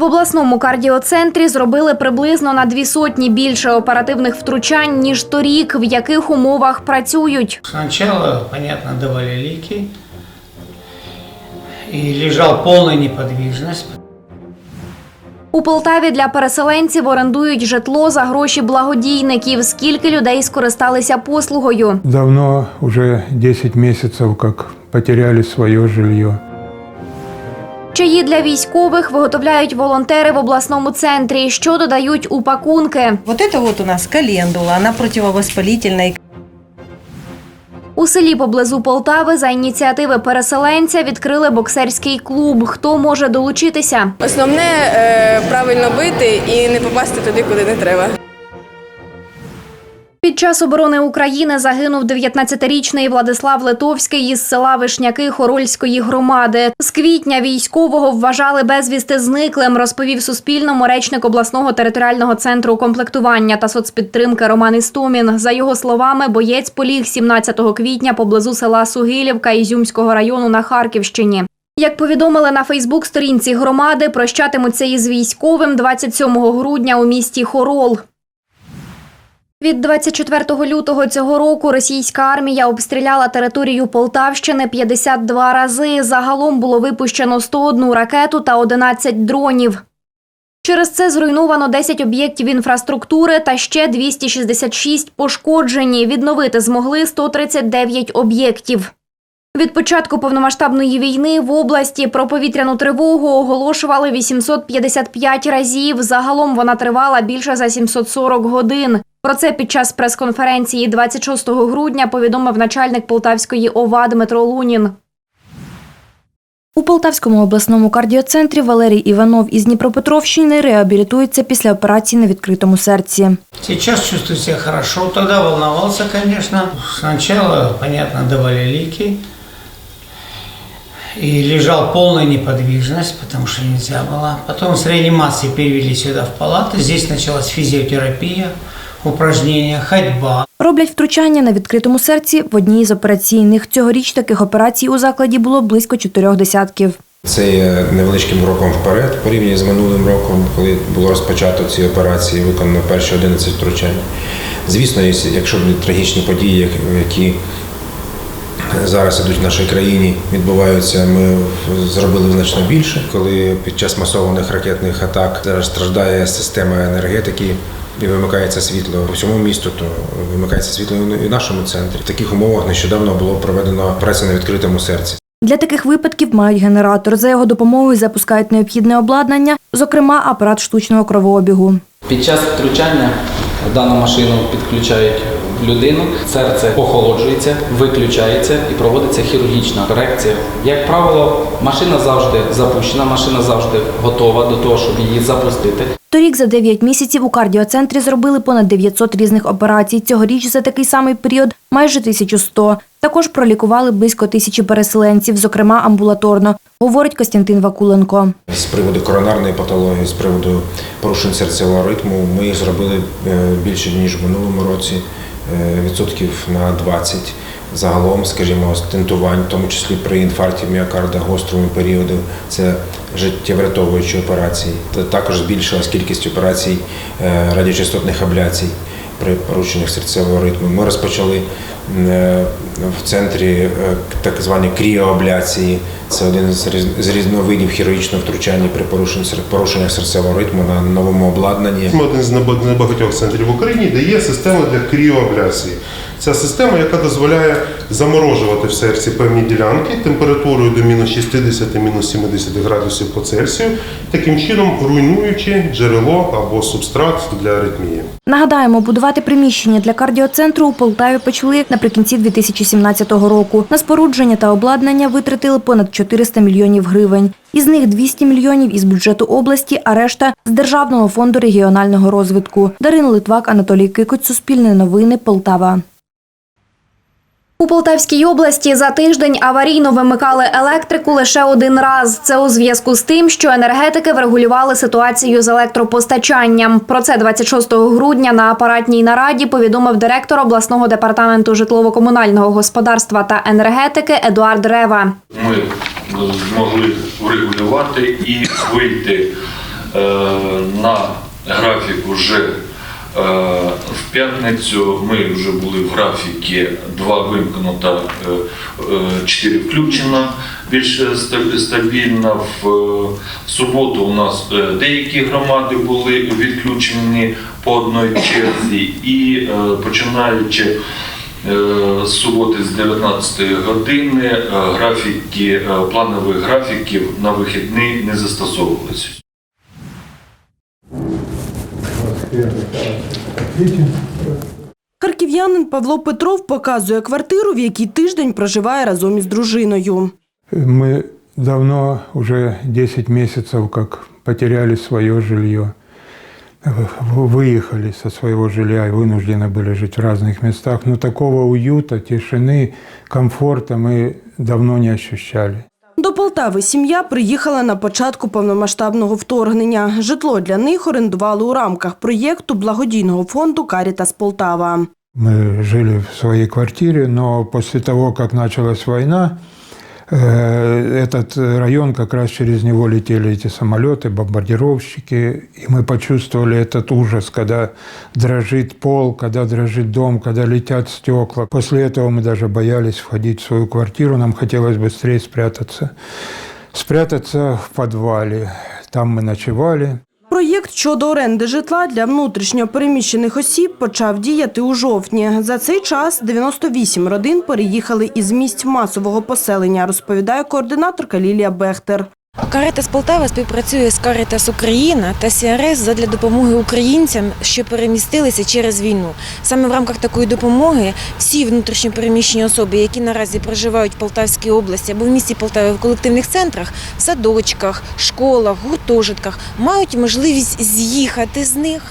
В обласному кардіоцентрі зробили приблизно на дві сотні більше оперативних втручань ніж торік, в яких умовах працюють. Сначала, понятно, давали лики. И лежал полная неподвижность. У Полтаві для переселенців орендують житло за гроші благодійників. Скільки людей скористалися послугою? Давно, уже 10 месяцев, как потеряли свое жилье. Чаї для військових виготовляють волонтери в обласному центрі, що додають у пакунки. Вот это вот у нас календула, она противовоспалительная. У селі поблизу Полтави за ініціативи переселенця відкрили боксерський клуб. Хто може долучитися? Основне е, правильно бити і не попасти туди, куди не треба. Під час оборони України загинув 19-річний Владислав Литовський із села Вишняки Хорольської громади. З квітня військового вважали безвісти зниклим, розповів Суспільному речник обласного територіального центру комплектування та соцпідтримки Роман Істомін. За його словами, боєць поліг 17 квітня поблизу села Сугилівка Ізюмського району на Харківщині. Як повідомили на Фейсбук-сторінці громади, прощатимуться із військовим 27 грудня у місті Хорол. Від 24 лютого цього року російська армія обстріляла територію Полтавщини 52 рази. Загалом було випущено 101 ракету та 11 дронів. Через це зруйновано 10 об'єктів інфраструктури та ще 266 пошкоджені. Відновити змогли 139 об'єктів. Від початку повномасштабної війни в області про повітряну тривогу оголошували 855 разів. Загалом вона тривала більше за 740 годин. Про це під час прес-конференції 26 грудня повідомив начальник Полтавської ОВА Дмитро Лунін. У Полтавському обласному кардіоцентрі Валерій Іванов із Дніпропетровщини реабілітується після операції на відкритому серці. Сейчас чувствую себя хорошо. Тогда волновался, конечно. Сначала, понятно, давали лики. И лежал полная неподвижность, потому что нельзя было. Потом с реанимации перевели сюда в палату. Здесь началась физиотерапия, упражнения, ходьба. Роблять втручання на відкритому серці в одній з операційних. Цьогоріч таких операцій у закладі було близько чотирьох десятків. Це є невеличким кроком вперед порівняно з минулим роком, коли було розпочато ці операції, виконано перші 11 втручань. Звісно, якщо б не трагічні події, які зараз ідуть в нашій країні, відбуваються, ми зробили значно більше. Коли під час масованих ракетних атак зараз страждає система енергетики. І вимикається світло по всьому місту, то вимикається світло і в нашому центрі. В таких умовах нещодавно було проведено операцію на відкритому серці. Для таких випадків мають генератор. За його допомогою запускають необхідне обладнання, зокрема апарат штучного кровообігу. Під час втручання дану машину підключають людину, серце охолоджується, виключається і проводиться хірургічна корекція. Як правило, машина завжди запущена, машина завжди готова до того, щоб її запустити. Торік за 9 місяців у кардіоцентрі зробили понад 900 різних операцій. Цьогоріч за такий самий період майже 1100. Також пролікували близько тисячі переселенців, зокрема амбулаторно, говорить Костянтин Вакуленко. З приводу коронарної патології, з приводу порушень серцевого ритму, ми зробили е, більше ніж в минулому році, відсотків на 20. Загалом, скажімо, стентувань, в тому числі при інфаркті міокарда, гострому періоду, це життєврятовуючі операції. Та Також збільшилась кількість операцій е, радіочастотних абляцій при порушеннях серцевого ритму. Ми розпочали е, в центрі е, так звані кріоабляції. Це один з різновидів хірургічного втручання при порушенні серцевого ритму на новому обладнанні. Ми один з небаг- небагатьох центрів в Україні, де є система для кріоабляції. Ця система, яка дозволяє заморожувати в серці певні ділянки температурою до мінус 60, мінус 70 градусів по Цельсію, таким чином руйнуючи джерело або субстрат для аритмії. Нагадаємо, будувати приміщення для кардіоцентру у Полтаві почали наприкінці 2017 року. На спорудження та обладнання витратили понад 400 мільйонів гривень. Із них 200 мільйонів із бюджету області, а решта з Державного фонду регіонального розвитку. Дарина Литвак, Анатолій Кикоць, Суспільне новини, Полтава. У Полтавській області за тиждень аварійно вимикали електрику лише один раз. Це у зв'язку з тим, що енергетики врегулювали ситуацію з електропостачанням. Про це 26 грудня на апаратній нараді повідомив директор обласного департаменту житлово-комунального господарства та енергетики Едуард Рева. ми змогли врегулювати і вийти на графік уже е, в п'ятницю. Ми вже були в графіки, два вимкнуто, е, е, чотири включено, більш ста- стабільно. В е, суботу у нас е, деякі громади були відключені по одній черзі і е, починаючи Е, З суботи з 19 години е, графіки, е, планових графіків на вихідні не застосовувалися. Харків'янин Павло Петров показує квартиру, в якій тиждень проживає разом із дружиною. Мы давно, уже 10 месяцев, как потеряли свое жилье. В- Выехали со своего жилья и вынуждены были жить в разных местах. Но такого уюта, тишины, комфорта мы давно не ощущали. Полтави сім'я приїхала на початку повномасштабного вторгнення. Житло для них орендували у рамках проєкту благодійного фонду Карітас Полтава. Мы жили в своей квартире, но после того, как началась война, э, этот район, как раз через него летели эти самолеты, бомбардировщики, и мы почувствовали этот ужас, когда дрожит пол, когда дрожит дом, когда летят стекла. После этого мы даже боялись входить в свою квартиру, нам хотелось быстрее спрятаться. Спрятаться в подвале. Там мы ночевали. Проєкт щодо оренди житла для внутрішньо переміщених осіб почав діяти у жовтні. За цей час 98 родин переїхали із місць масового поселення, розповідає координаторка Лілія Бехтер. Каритас Полтава співпрацює з Каритас Україна та СРС задля допомоги українцям, що перемістилися через війну. Саме в рамках такої допомоги всі внутрішньопереміщені особи, які наразі проживають в Полтавській області або в місті Полтаві в колективних центрах, в садочках, школах, гуртожитках, мають можливість з'їхати з них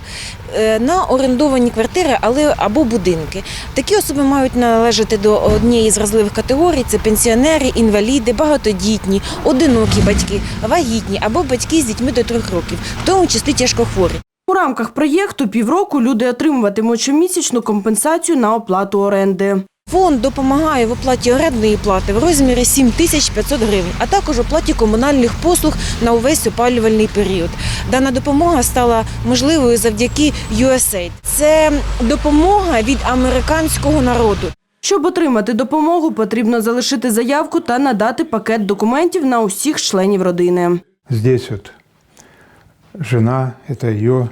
на орендовані квартири але або будинки. Такі особи мають належати до однієї з вразливих категорій: це пенсіонери, інваліди, багатодітні, одинокі батьки, вагітні або батьки з дітьми до трьох років, в тому числі тяжкохворі. У рамках проєкту півроку люди отримуватимуть щомісячну компенсацію на оплату оренди. Фонд допомагає в оплаті орендної плати в розмірі 7500 гривень, а також оплаті комунальних послуг на увесь опалювальний період. Дана допомога стала можливою завдяки USAID. Це допомога від американського народу. Щоб отримати допомогу, потрібно залишити заявку та надати пакет документів на усіх членів родини. Здесь вот жена, это ее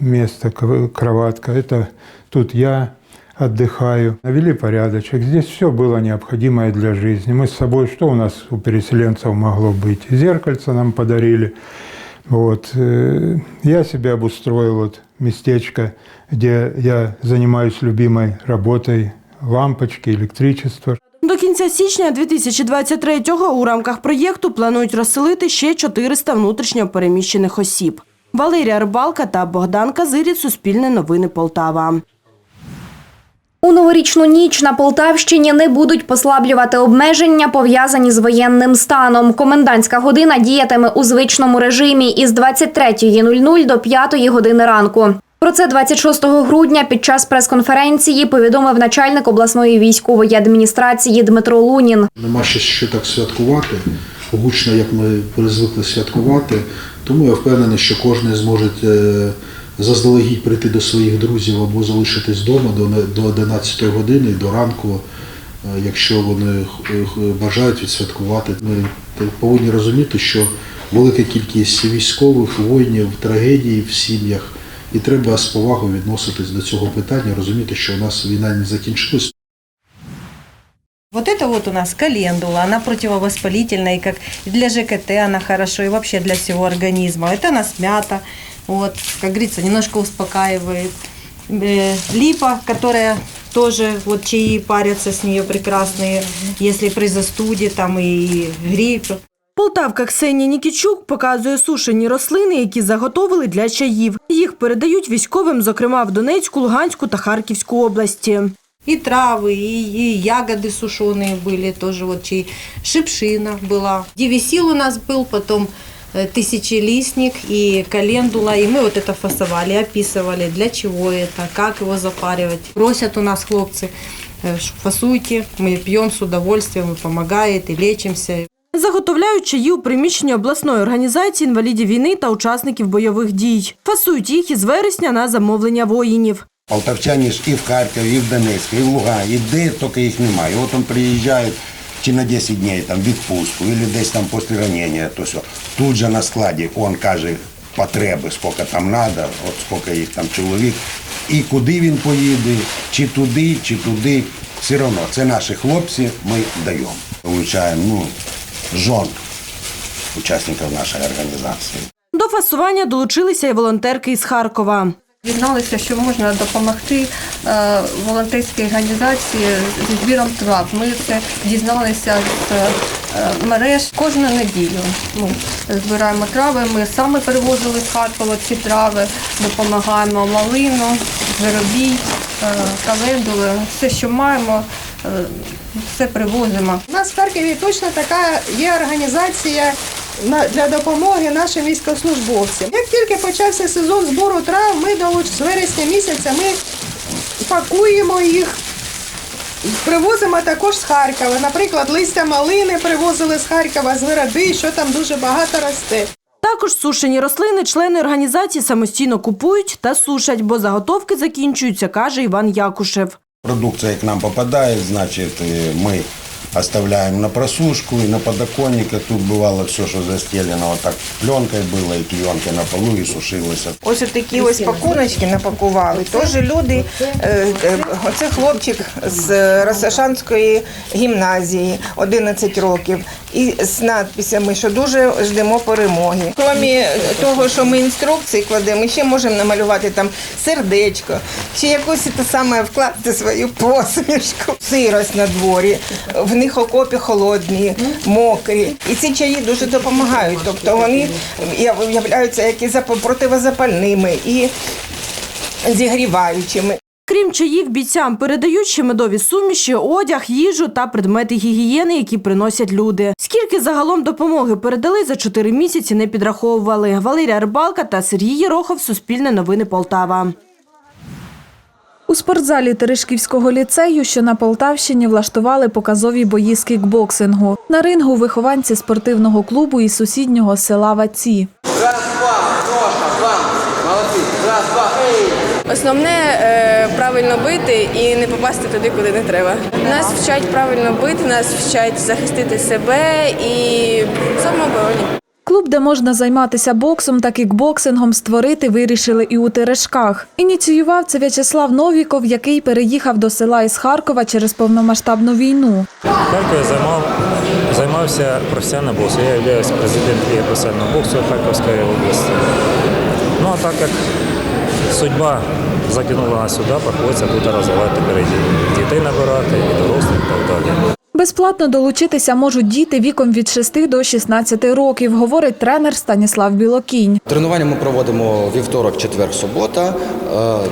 место, кроватка, это тут я отдыхаю. Навели порядочек. Здесь все было необходимое для жизни. Мы с собой, что у нас у переселенцев могло быть? Зеркальце нам подарили. Вот. э, Я себе обустроил вот местечко, где я занимаюсь любимой работой, лампочки, электричество. До кінця січня 2023-го у рамках проєкту планують розселити ще 400 внутрішньо переміщених осіб. Валерія Рибалка та Богдан Казиріт, Суспільне новини Полтава. У новорічну ніч на Полтавщині не будуть послаблювати обмеження, пов'язані з воєнним станом. Комендантська година діятиме у звичному режимі із 23.00 до 5 години ранку. Про це 26 грудня під час прес-конференції повідомив начальник обласної військової адміністрації Дмитро Лунін. Нема ще що так святкувати, гучно, як ми звикли святкувати. Тому я впевнений, що кожен зможе е, заздалегідь прийти до своїх друзів або залишитись вдома до не- до 11 години, до ранку, е, якщо вони бажають відсвяткувати. Ми повинні розуміти, що велика кількість військових, воїнів, трагедій в сім'ях, і треба з повагою відноситись до цього питання, розуміти, що у нас війна не закінчилась. Вот это вот у нас календула, она противовоспалительная, и как для ЖКТ она хорошо, и вообще для всего организма. Это у нас мята, вот, как говорится, немножко успокаивает. Э, Липа, которая тоже, вот чаи парятся с нее прекрасные, если при застуде там и грипп. Полтавка Ксенія Нікічук показує сушені рослини, які заготовили для чаїв. Їх передають військовим, зокрема в Донецьку, Луганську та Харківську області. И травы, и, и ягоды сушеные были, тоже вот чай. Шипшина была. Девисил у нас был, потом э, тысячелистник и календула. И мы вот это фасовали, описывали, для чего это, как его запаривать. Просят у нас хлопцы, э, ш- фасуйте, мы пьем с удовольствием, и помогает, и лечимся. Заготовляють чаї у приміщенні обласної організації інвалідів війни та учасників бойових дій. Фасують їх із вересня на замовлення воїнів. Полтавчані ж і в Харкові, і в Донецьку, і в Луганську, і де тільки їх немає. От він приїжджає чи на 10 днів там, відпустку, або десь там після ранення, то все. Тут же на складі він каже потреби, скільки там треба, от скільки їх там чоловік, і куди він поїде, чи туди, чи туди. Все одно, це наші хлопці, ми даємо. Получаємо ну, жон учасників нашої організації. До фасування долучилися й волонтерки із Харкова. Дізналися, що можна допомогти е, волонтерській організації зі збіром трав. Ми це дізналися з е, мереж кожну неділю. Ми збираємо трави. Ми саме перевозили з Харкова ці трави, допомагаємо малину, зверобій, е, календули. Все, що маємо, все привозимо. У нас в Харкові точно така є організація для допомоги нашим військовослужбовцям. Як тільки почався сезон збору трав, ми долуч з вересня місяця ми пакуємо їх. Привозимо також з Харкова. Наприклад, листя малини привозили з Харкова, з Вироби, що там дуже багато росте. Також сушені рослини члени організації самостійно купують та сушать, бо заготовки закінчуються, каже Іван Якушев. Продукция к нам попадает, значит, э, мы оставляем на просушку и на подоконниках. Тут бывало все, что застелено вот так пленкой было, и клеенкой на полу, и сушилось. Ось такі ось пакуночки напакували. Теж люди, е, е, оце хлопчик з Росошанської гімназії, 11 років, і з надписями, що дуже ждемо перемоги. Крім того, що ми інструкції кладемо, ми ще можемо намалювати там сердечко, ще якусь те саме вкласти свою посмішку. Сирость на дворі, в них окопи холодні, мокрі. І ці чаї дуже допомагають. Тобто вони являються як і противозапальними і зігріваючими. Крім чаїв, бійцям передають ще медові суміші, одяг, їжу та предмети гігієни, які приносять люди. Скільки загалом допомоги передали за чотири місяці, не підраховували. Валерія Рибалка та Сергій Єрохов. Суспільне новини Полтава. У спортзалі Терешківського ліцею, що на Полтавщині, влаштували показові бої з кікбоксингу. На рингу вихованці спортивного клубу із сусіднього села Ваці. Основне е, правильно бити і не попасти туди, куди не треба. Нас вчать правильно бити, нас вчать захистити себе і самообороні. Клуб, де можна займатися боксом та кікбоксингом, створити вирішили і у Терешках. Ініціював це В'ячеслав Новіков, який переїхав до села із Харкова через повномасштабну війну. Харкові займав, займався професіональним боксом. Я є президентом професіонального боксу Харківської області. Ну а так як судьба закинула нас сюди, приходиться тут розвивати тепер дітей набирати, і дорослих і так далі. Безплатно долучитися можуть діти віком від 6 до 16 років, говорить тренер Станіслав Білокінь. Тренування ми проводимо вівторок, четвер, субота е,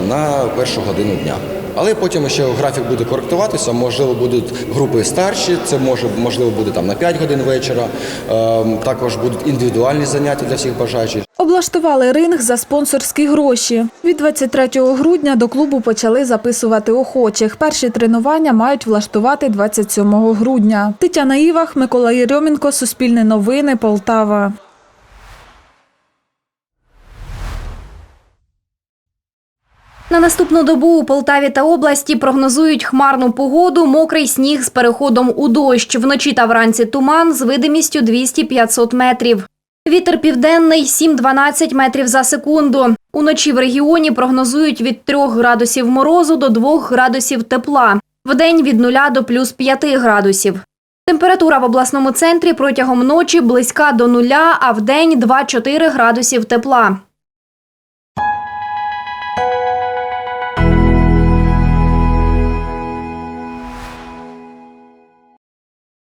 на першу годину дня. Але потім ще графік буде коректуватися. Можливо, будуть групи старші. Це може можливо буде там на 5 годин вечора. Е, Також будуть індивідуальні заняття для всіх бажаючих. Облаштували ринг за спонсорські гроші. Від 23 грудня до клубу почали записувати охочих. Перші тренування мають влаштувати 27 грудня. Тетяна Івах, Микола Єрьомінко, Суспільне новини, Полтава. На наступну добу у Полтаві та області прогнозують хмарну погоду, мокрий сніг з переходом у дощ. Вночі та вранці туман з видимістю 200-500 метрів. Вітер південний 7-12 метрів за секунду. Уночі в регіоні прогнозують від 3 градусів морозу до 2 градусів тепла. Вдень від 0 до плюс 5 градусів. Температура в обласному центрі протягом ночі близька до нуля, а вдень 2-4 градусів тепла.